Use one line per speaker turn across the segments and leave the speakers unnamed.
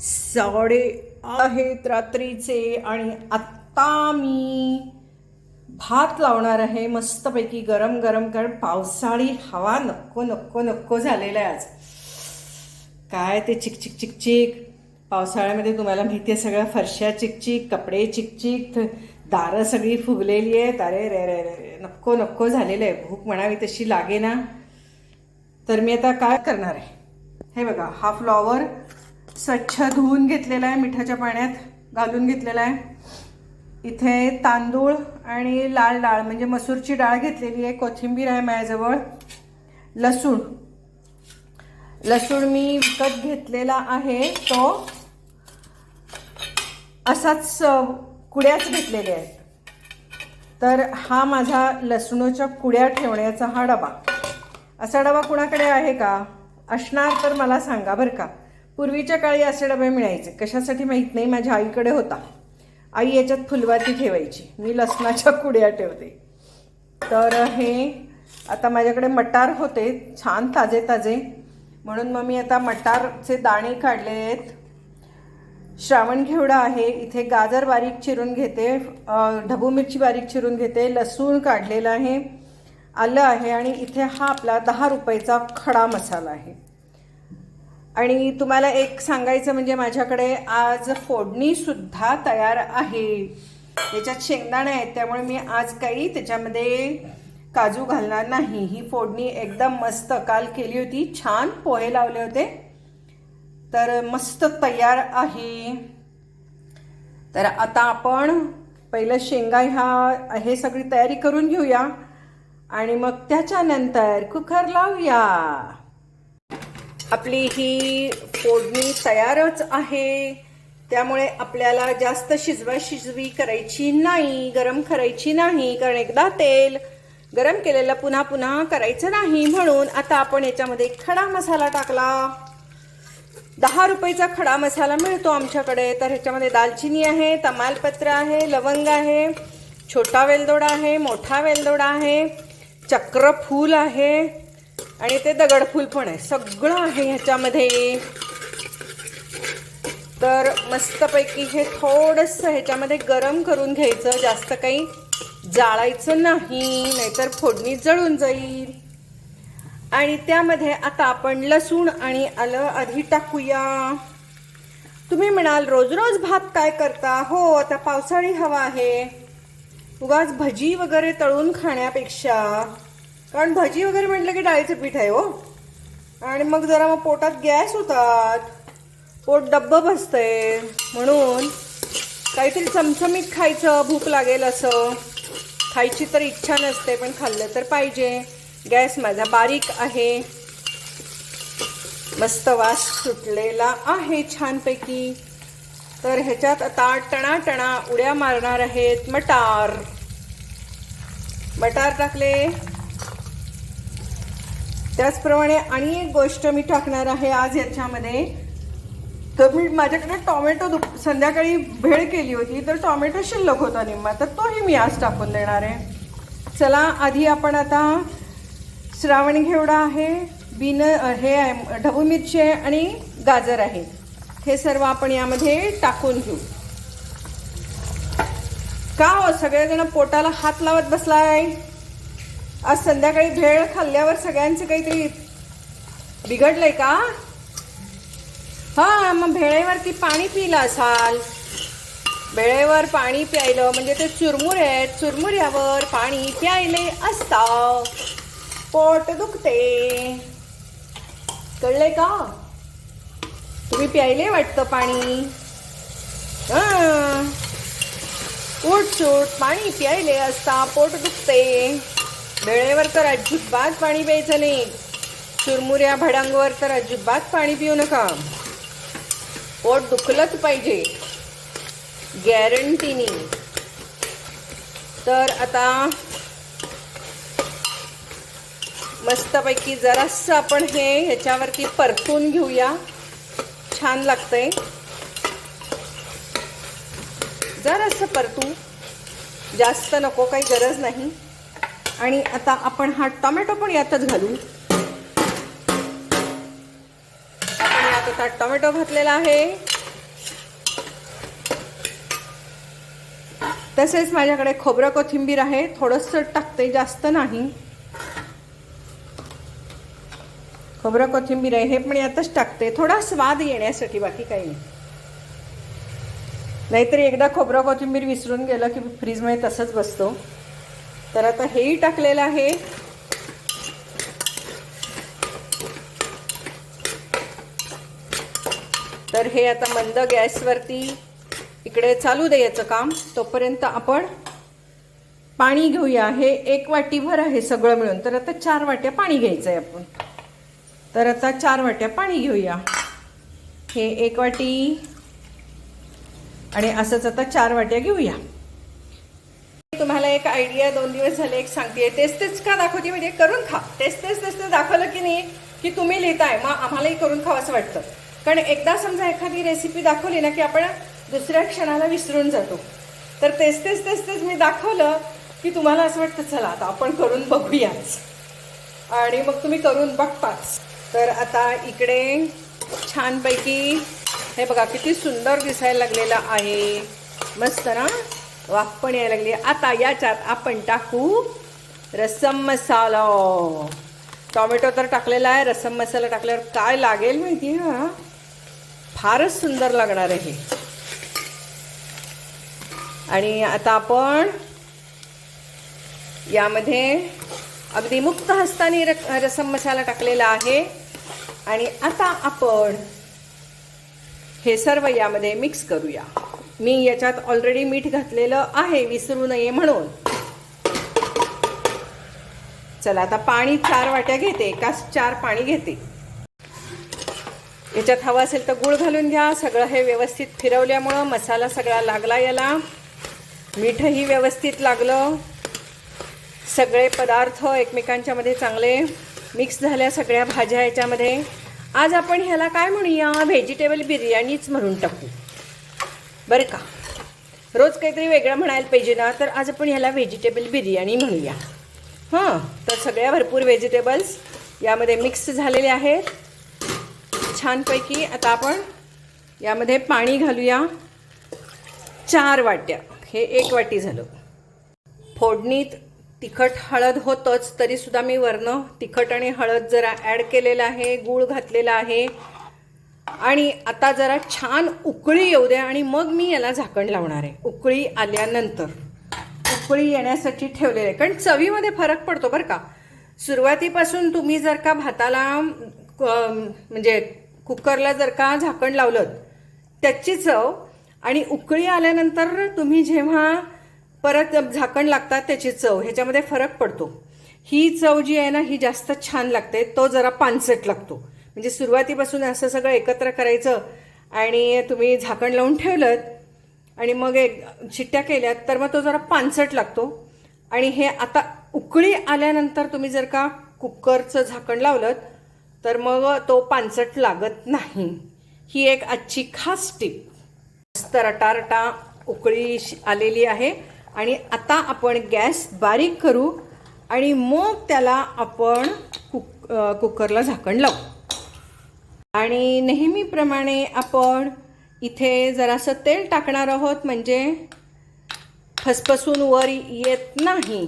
साडे आहेत रात्रीचे आणि आत्ता मी भात लावणार आहे मस्तपैकी गरम गरम कारण पावसाळी हवा नको नको नको झालेला आहे आज. काय ते चिकचिक चिकचिक पावसाळ्यामध्ये तुम्हाला माहिती आहे सगळ्या फरशा चिकचिक कपडे चिकचिक दारं सगळी फुगलेली आहेत. अरे रे रे रे नको नको झालेलं आहे. भूक म्हणावी तशी लागे ना तर मी आता काय करणार आहे? हे बघा हा फ्लॉवर स्वच्छ धुवून घेतलेला आहे मिठाच्या पाण्यात घालून घेतलेला आहे. इथे तांदूळ आणि लाल डाळ म्हणजे मसूरची डाळ घेतलेली आहे कोथिंबीर आहे माझ्याजवळ. लसूण. लसूण मी विकत घेतलेला आहे तो असाच कुड्याच घेतलेले आहेत. तर हा माझा लसणाच्या कुड्या ठेवण्याचा हा डबा. असा डबा कुणाकडे आहे का? असणार तर मला सांगा बरं का. पूर्वीच्या काळी असे डबे मिळायचे. कशासाठी माहीत नाही माझ्या आईकडे होता. आई याच्यात फुलवाती ठेवायची. मी लसणाच्या कुड्या ठेवते. तर हे आता माझ्याकडे मटार होते छान ताजे ताजे. म्हणून मग मी आता मटारचे दाणे काढले आहेत. श्रावण घेवडा आहे. इथे गाजर बारीक चिरून घेते ढबू मिरची बारीक चिरून घेते लसूण काढलेलं आहे आलं आहे आणि इथे हा आपला दहा रुपयाचा खडा मसाला आहे. आणि तुम्हाला एक सांगायचं म्हणजे माझ्याकडे आज फोडणीसुद्धा तयार आहे. याच्यात शेंगदाणे आहेत त्यामुळे मी आज काही त्याच्यामध्ये काजू घालणार नाही. ही फोडणी एकदम मस्त काल केली होती छान पोहे लावले होते. तर मस्त तयार आहे. तर आता आपण पहिलं शेंगा ह्या हे सगळी तयारी करून घेऊया. आणि मग त्याच्यानंतर कुकर लावूया. आपली ही फोडणी तयारच आहे. त्यामुळे आपल्याला जास्त शिजवा शिजवी करायची नाही गरम करायची नाही कारण एकदा तेल गरम केलेलं पुन्हा पुन्हा करायचं नाही म्हणून आता आपण याच्यामध्ये खडा मसाला टाकला. दहा रुपयाचा खडा मसाला मिळतो आमच्याकडे. तर ह्याच्यामध्ये दालचिनी आहे तमालपत्र आहे लवंग आहे छोटा वेलदोडा आहे मोठा वेलदोडा आहे चक्रफूल आहे. आणि ते दगडफूल पण आहे. सगळं आहे ह्याच्यामध्ये. तर मस्तपैकी हे थोडंसं ह्याच्यामध्ये गरम करून घ्यायचं जास्त काही जाळायचं नाही नाहीतर फोडणी जळून जाईल. आणि त्यामध्ये आता आपण लसूण आणि आलं आधी टाकूया. तुम्ही म्हणाल रोज रोज भात काय करता? हो आता पावसाळी हवा आहे. उगाच भजी वगैरे तळून खाण्यापेक्षा. कारण भजी वगैरे म्हटलं की डाळीचं पीठ आहे हो. आणि मग जरा मग पोटात गॅस होतात. पोट डब्बं बसतंय. म्हणून काहीतरी चमचमीत खायचं भूक लागेल असं. खायची तर इच्छा नसते पण खाल्लं तर पाहिजे. गॅस माझा बारीक आहे. मस्त वास सुटलेला आहे छानपैकी. तर ह्याच्यात आता टणाटणा उड्या मारणार आहेत मटार. मटार टाकले. त्याचप्रमाणे आणि एक गोष्ट मी टाकणार आहे आज याच्यामध्ये तर मी माझ्याकडे टोमॅटो दुप संध्याकाळी भेळ केली होती तर टोमॅटो शिल्लक होता निम्मा तर तोही मी आज टाकून देणार आहे. चला आधी आपण आता श्रावण घेवडा आहे बिन हे आहे ढबू मिरची आहे आणि गाजर आहे. हे सर्व आपण यामध्ये टाकून घेऊ. का हो? सगळेजण पोटाला हात लावत बसला आहे आज संध्याकाळी भेळ खाल्ल्यावर सगळ्यांचं काहीतरी बिघडलंय का? हा मग भेळेवरती पाणी पिलं असाल. भेळेवर पाणी प्यायलं म्हणजे ते चुरमुरे आहेत चुरमुऱ्यावर पाणी प्यायले असता पोट दुखते. कळले का? तुम्ही प्यायले वाटतं पाणी? हं. उठसूट पाणी प्यायले असता पोट दुखते. वेळेवर तर अजिबात पाणी प्यायचं नाही. चुरमुऱ्या भडांगवर तर अजिबात पाणी पिऊ नका. पोट दुखलंच पाहिजे. गॅरंटीनी तर आता मस्तपैकी जरासं आपण हे ह्याच्यावरती परतून घेऊया. छान लागतंय. जरासं परतू. जास्त नको काही गरज नाही. आणि आता आपण हा टोमॅटो पण यातच घालू. आपण यात आता टोमॅटो घातलेला आहे. तसेच माझ्याकडे खोबरं कोथिंबीर आहे. थोडंसं टाकते जास्त नाही. खोबरं कोथिंबीर आहे हे पण यातच टाकते. थोडा स्वाद येण्यासाठी बाकी काही नाही. नाहीतरी एकदा खोबरं कोथिंबीर विसरून गेलं की फ्रीजमध्ये तसंच बसतो. तर आता हेही टाकलेलं आहे. तर हे आता मंद गॅसवरती इकडे चालू दे काम. तोपर्यंत आपण पाणी घेऊया. हे एक वाटीभर आहे सगळं मिळून. तर आता चार वाट्या पाणी घ्यायचं आहे आपण. तर आता चार वाट्या पाणी घेऊया. हे एक वाटी आणि असंच आता चार वाट्या घेऊया. तुम्हाला एक आयडिया दोन दिवस झाले एक सांगते तेच तेच का दाखवते म्हणजे करून खा. तेच तेच तेच ते दाखवलं की नाही की तुम्ही लिहिताय मग आम्हालाही करून खावं असं वाटतं. कारण एकदा समजा एखादी रेसिपी दाखवली ना की आपण दुसऱ्या क्षणाला विसरून जातो. तर तेच तेच तेच तेच मी दाखवलं की तुम्हाला असं वाटतं चला आता आपण करून बघूयाच. आणि मग तुम्ही करून बघताच. तर आता इकडे छानपैकी हे बघा किती सुंदर दिसायला लागलेलं आहे. मस्त ना? वाफ पण यायला लागली. आता याच्यात आपण टाकू रसम मसाला. टॉमॅटो तर टाकलेला आहे. रसम मसाला टाकल्यावर काय लागेल माहिती हा फारच सुंदर लागणार आहे हे. आणि आता आपण यामध्ये अगदी मुक्त हस्ताने र रसम मसाला टाकलेला आहे. आणि आता आपण हे सर्व यामध्ये मिक्स करूया. मी याच्यात ऑलरेडी मीठ घातलेलं आहे विसरू नये म्हणून. चला आता पाणी चार वाट्या घेते का चार पाणी घेते. याच्यात हवं असेल तर गुळ घालून घ्या सगळं हे व्यवस्थित फिरवल्यामुळं मसाला सगळा लागला याला. मीठही व्यवस्थित लागलं. सगळे पदार्थ एकमेकांच्या मध्ये चांगले मिक्स झाल्या सगळ्या भाज्या याच्यामध्ये. आज आपण ह्याला काय म्हणूया? व्हेजिटेबल बिर्याणीच म्हणून टाकू. बरं का. रोज काहीतरी वेगळं म्हणायला पाहिजे ना तर आज आपण ह्याला व्हेजिटेबल बिर्याणी म्हणूया. हां तर सगळ्या भरपूर व्हेजिटेबल्स यामध्ये मिक्स झालेले आहेत. छानपैकी आता आपण यामध्ये पाणी घालूया. चार वाट्या. हे एक वाटी झालं. फोडणीत तिखट हळद होतंच तरीसुद्धा मी वरनं तिखट आणि हळद जरा ॲड केलेलं आहे गूळ घातलेला आहे. आणि आता जरा छान उकळी येऊ द्या आणि मग मी याला झाकण लावणार आहे. उकळी आल्यानंतर. उकळी येण्यासाठी ठेवलेलं आहे. कारण चवीमध्ये फरक पडतो बरं का. सुरुवातीपासून तुम्ही जर का भाताला म्हणजे कुकरला जर का झाकण लावलं त्याची चव आणि उकळी आल्यानंतर तुम्ही जेव्हा परत झाकण लागतात त्याची चव ह्याच्यामध्ये फरक पडतो. ही चव जी आहे ना ही जास्त छान लागते. तो जरा पानसट लागतो. म्हणजे सुरुवातीपासून असं सगळं एकत्र करायचं आणि तुम्ही झाकण लावून ठेवलं आणि मग एक चिट्ट्या केल्यात तर मग तो जरा पानसट लागतो. आणि हे आता उकळी आल्यानंतर तुम्ही जर का कुकरचं झाकण लावलं तर मग तो पानसट लागत नाही. ही एक आजची खास टीप. मस्त रटारटा उकळी श- आलेली आहे. आणि आता आपण गॅस बारीक करू आणि मग त्याला आपण कुक कुकरला झाकण लावू. आणि नेहमीप्रमाणे आपण इथे जरासं तेल टाकणार आहोत म्हणजे फसफसून वर येत नाही.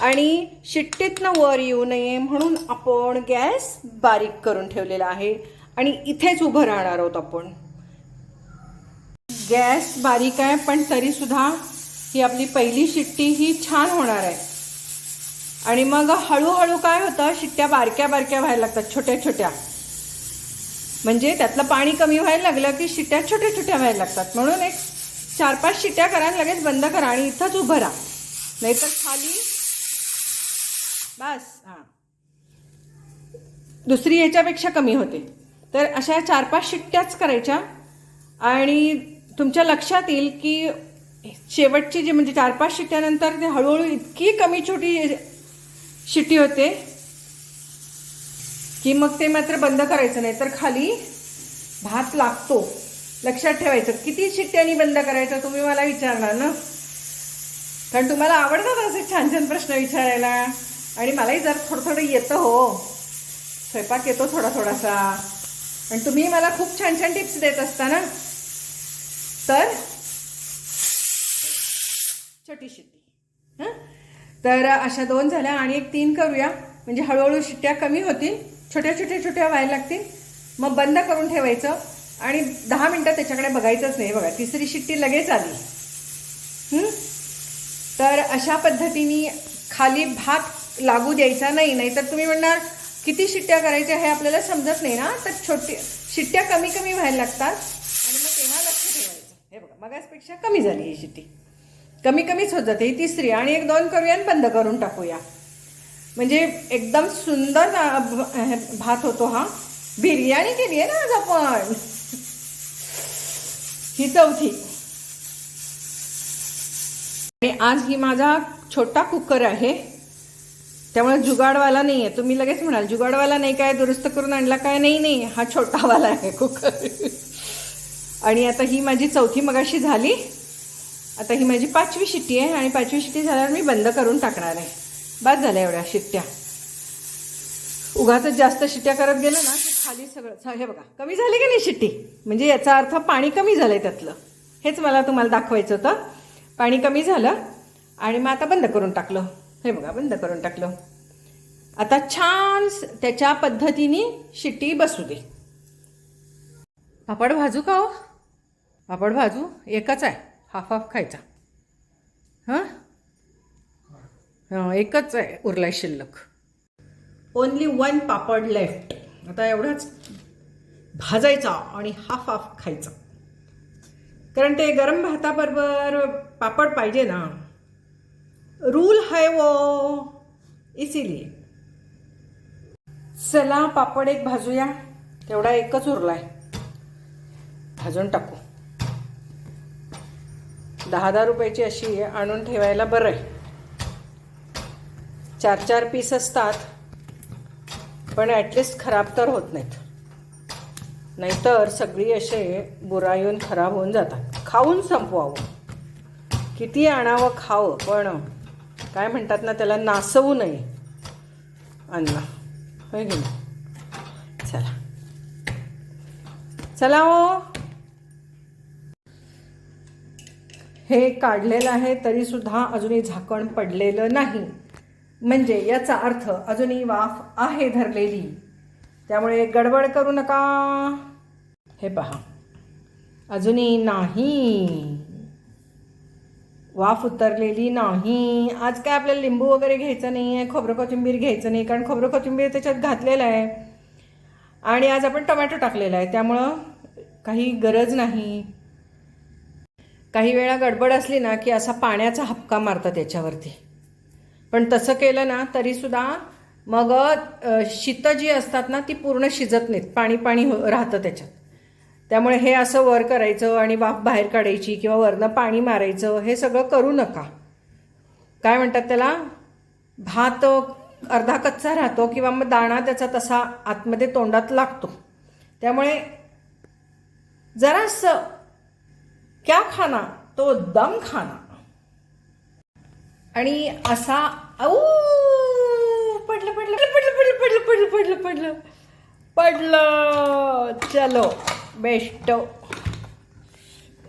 आणि शिट्टीतनं वर येऊ नये म्हणून आपण गॅस बारीक करून ठेवलेला आहे आणि इथेच उभं राहणार आहोत आपण. गॅस बारीक आहे पण तरीसुद्धा ही आपली पहिली शिट्टी ही छान होणार आहे. आणि मग हळूहळू काय होतं शिट्ट्या बारक्या बारक्या व्हायला लागतात छोट्या छोट्या. म्हणजे त्यातलं पाणी कमी व्हायला लागलं की शिट्या छोट्या छोट्या व्हायला लागतात. म्हणून एक चार पाच शिट्या करा लगेच बंद करा आणि इथंच उभं राहा. नाहीतर खाली बस हां. दुसरी याच्यापेक्षा कमी होते. तर अशा चार पाच शिट्ट्याच करायच्या. आणि तुमच्या लक्षात येईल की शेवटची जी म्हणजे चार पाच शिट्ट्यानंतर ते हळूहळू इतकी कमी छोटी शिट्टी होते की मग ते मात्र बंद करायचं नाही. तर खाली भात लागतो. लक्षात ठेवायचं. किती शिट्ट्यांनी बंद करायचं तुम्ही मला विचारणार ना? कारण तुम्हाला आवडतात असे छान छान प्रश्न विचारायला. आणि मलाही जर थोडं थोडं येतं हो. स्वयंपाक येतो थोडा थोडासा. आणि तुम्ही मला खूप छान छान टिप्स देत असता ना? तर छोटी शिट्टी. हां? तर अशा दोन झाल्या आणि एक तीन करूया. म्हणजे हळूहळू शिट्ट्या कमी होतील. छोट्या छोट्या छोट्या व्हायला लागतील. मग बंद करून ठेवायचं आणि दहा मिनटं त्याच्याकडे बघायचंच नाही. बघा तिसरी शिट्टी लगेच आली. तर अशा पद्धतीने खाली भात लागू द्यायचा नाही. नाही तर तुम्ही म्हणणार किती शिट्ट्या करायच्या हे आपल्याला समजत नाही ना? तर छोटी शिट्ट्या कमी कमी व्हायला लागतात. आणि मग तेव्हा लक्ष ठेवायचं. हे बघा मगासपेक्षा कमी झाली ही शिट्टी. कमी कमीच होत जाते. ही तिसरी. आणि एक दोन करूया आणि बंद करून टाकूया. म्हणजे एकदम सुंदर भात होतो हा. बिर्याणी केली आहे ना आज आपण. ही चौथी. आणि आज ही माझा छोटा कुकर आहे. त्यामुळे जुगाडवाला नाही आहे तुम्ही लगेच म्हणाल जुगाडवाला नाही काय? दुरुस्त करून आणला काय? नाही नाही. हा छोटावाला आहे कुकर. आणि आता ही माझी चौथी मगाशी झाली. आता ही माझी पाचवी शिट्टी आहे आणि पाचवी शिट्टी झाल्यावर मी बंद करून टाकणार आहे. बाद झाल्या एवढ्या शिट्ट्या. उगाच जास्त शिट्ट्या करत गेलं ना की खाली सगळं हे बघा कमी झाली की नाही शिट्टी? म्हणजे याचा अर्थ पाणी कमी झालं आहे त्यातलं. हेच मला तुम्हाला दाखवायचं होतं. पाणी कमी झालं आणि मग आता बंद करून टाकलं. हे बघा बंद करून टाकलं. आता छान त्याच्या पद्धतीने शिट्टी बसू दे. पापड भाजू का हो? पापड भाजू? एकच आहे. हाफ हाफ खायचा. हां? एकच आहे उरलाय शिल्लक. ओनली वन पापड लेफ्ट आता एवढाच भाजायचा आणि हाफ हाफ खायचा. कारण ते गरम भाताबरोबर पापड पाहिजे ना. रूल है वो. इसिली चला पापड एक भाजूया. तेवढा एकच उरलाय. भाजून टाकू. दहा दहा रुपयाची अशी आणून ठेवायला बरं आहे. चार चार पीस असतात पण ॲटलिस्ट खराब तर होत नाहीत. नाहीतर सगळी असे बुरायून खराब होऊन जातात. खाऊन संपवावं. किती आणावं खावं पण काय म्हणतात ना त्याला नासवू नये. अन्न होय की नाही? चला. चला हो. हे काढलेलं आहे तरीसुद्धा अजूनही झाकण पडलेलं नाही. म्हणजे याचा अर्थ अजूनही वाफ आहे धरलेली. त्यामुळे गडबड करू नका. हे पहा. अजूनही नाही. वाफ उतरलेली नाही. आज काय आपल्याला लिंबू वगैरे घ्यायचं नाही आहे खोबरं कोथिंबीर घ्यायचं नाही कारण खोबरं कोथिंबीर त्याच्यात घातलेलं आहे. आणि आज आपण टोमॅटो टाकलेला आहे. त्यामुळं काही गरज नाही. काही वेळा गडबड असली ना की असा पाण्याचा हपका मारतात त्याच्यावरती पण तसं केलं ना तरीसुद्धा मग शीतं जी असतात ना ती पूर्ण शिजत नाहीत. पाणी पाणी हो राहतं त्याच्यात. त्यामुळे हे असं वर करायचं आणि वाफ बाहेर काढायची किंवा वरनं पाणी मारायचं हे सगळं करू नका. काय म्हणतात त्याला? भात अर्धा कच्चा राहतो किंवा मग दाणा त्याचा तसा आतमध्ये तोंडात लागतो. त्यामुळे जरासं क्या खाना? तो दम खाना. आणि असा औ पडलं पडलं पडलं पडलं पडलं पडलं पडलं पडलं. पडलं. चलो बेस्ट.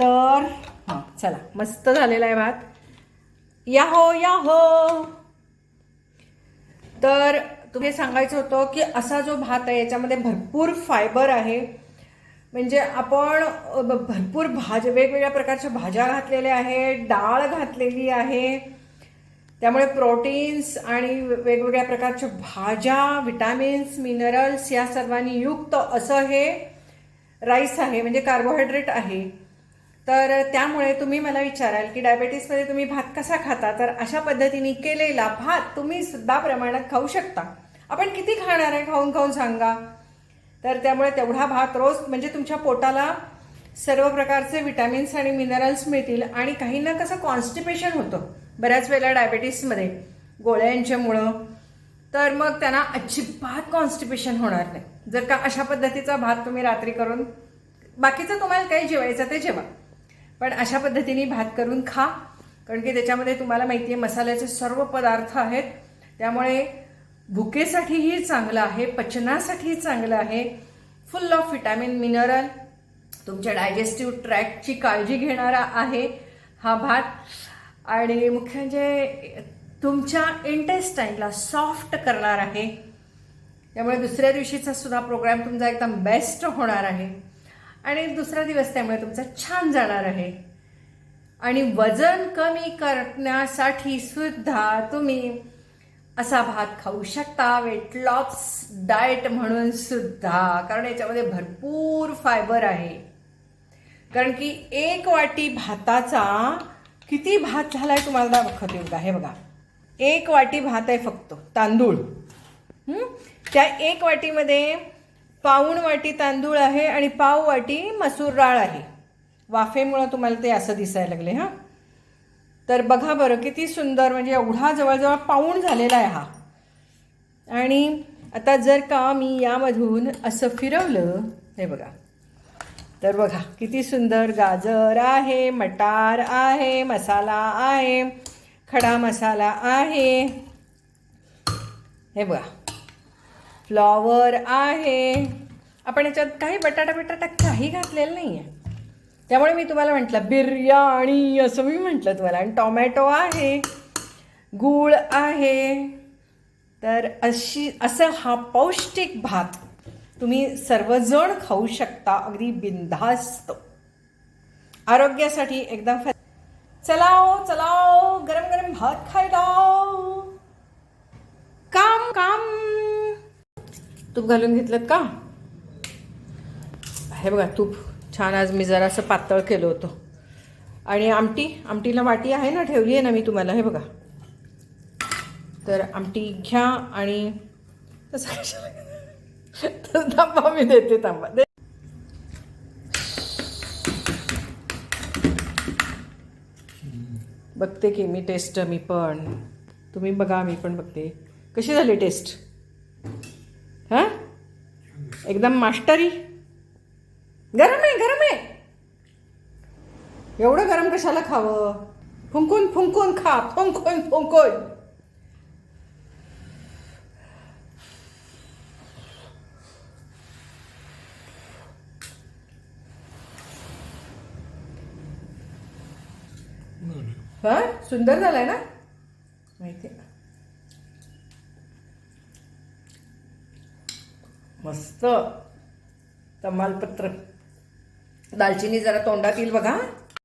तर हां चला मस्त झालेला आहे भात. या हो या हो. तर तुम्ही सांगायचं होतं की असा जो भात आहे याच्यामध्ये भरपूर फायबर आहे. म्हणजे आपण भरपूर भाज वेगवेगळ्या प्रकारच्या भाज्या घातलेल्या आहेत डाळ घातलेली आहे. त्यामुळे प्रोटीन्स आणि वेगवेगळ्या प्रकारच्या भाज्या विटॅमिन्स मिनरल्स या सर्वांनी युक्त असं हे राईस आहे म्हणजे कार्बोहायड्रेट आहे. तर त्यामुळे तुम्ही मला विचाराल की डायबेटीसमध्ये तुम्ही भात कसा खाता? तर अशा पद्धतीने केलेला भात तुम्ही सुद्धा प्रमाणात खाऊ शकता. आपण किती खाणार आहे खाऊन खाऊन सांगा. तर त्यामुळे तेवढा भात रोज म्हणजे तुमच्या पोटाला सर्व प्रकारचे विटॅमिन्स आणि मिनरल्स मिळतील आणि काहींना कसं कॉन्स्टिपेशन होतं बऱ्याच वेळेला डायबेटीसमध्ये गोळ्यांच्यामुळं. तर मग त्यांना अजिबात कॉन्स्टिपेशन होणार नाही. जर का अशा पद्धतीचा भात तुम्ही रात्री करून बाकीचं तुम्हाला काही जेवायचं ते जेवा. पण अशा पद्धतीने भात करून खा कारण की त्याच्यामध्ये तुम्हाला माहिती आहे मसाल्याचे सर्व पदार्थ आहेत. त्यामुळे भुकेसाठीही चांगलं आहे पचनासाठीही चांगलं आहे. फुल ऑफ विटॅमिन मिनरल तुमच्या डायजेस्टिव्ह ट्रॅकची काळजी घेणारा आहे हा भात. आणि मुख्य म्हणजे तुमच्या इंटेस्टाईनला सॉफ्ट करणार आहे. त्यामुळे दुसऱ्या दिवशीचा सुद्धा प्रोग्राम तुमचा एकदम बेस्ट होणार आहे. आणि दुसरा दिवस त्यामुळे तुमचा छान जाणार आहे. आणि वजन कमी करण्यासाठी सुद्धा तुम्ही असा भात खाऊ शकता. वेट लॉस डाएट म्हणून सुद्धा. कारण याच्यामध्ये भरपूर फायबर आहे. कारण की एक वाटी भाताचा किती भात झालाय तुम्हाला बघत येऊ का हे बघा. एक वाटी भात आहे फक्त तांदूळ. त्या एक वाटीमध्ये पाऊण वाटी तांदूळ आहे आणि पाव वाटी मसूर डाळ आहे. वाफेमुळं तुम्हाला ते असं दिसायला लागले हां? तर बघा बरं किती सुंदर म्हणजे एवढा जवळजवळ पाऊण झालेला आहे हा. आणि आता जर का मी यामधून असं फिरवलं हे बघा. तर बघा किती सुंदर गाजर आहे मटार आहे मसाला आहे खडा मसाला आहे. हे बघा फ्लॉवर आहे. आपण याच्यात काही बटाटा बटाटा काही घातलेलं नाही आहे त्यामुळे मी तुम्हाला म्हटलं बिर्याणी असं मी म्हटलं तुम्हाला. आणि टॉमॅटो आहे गूळ आहे. तर अशी असं हा पौष्टिक भात तुम्ही सर्वजण खाऊ शकता. अगदी बिनधास्त. आरोग्यासाठी एकदम फॅ चलाओ चलाओ गरम गरम भात खायला. काम काम. तूप घालून घेतलं का? हे बघा तूप. छान आज मी जरासं पातळ केलं होतं. आणि आमटी आमटीला वाटी आहे ना ठेवली आहे ना मी तुम्हाला हे बघा. तर आमटी घ्या आणि तसं कशाला तर थांबा मी देते थांबा. दे. बघते की मी टेस्ट मी पण. तुम्ही बघा मी पण बघते. कशी झाली टेस्ट? हां? एकदम मास्टरी? गरम आहे गरम आहे. एवढं गरम कशाला खावं? फुंकून फुंकून खा फुंकून फुंकून. सुंदर झाला आहे ना? माहिती मस्त. तमालपत्र. दालचिनी जरा तोंडात येईल बघा.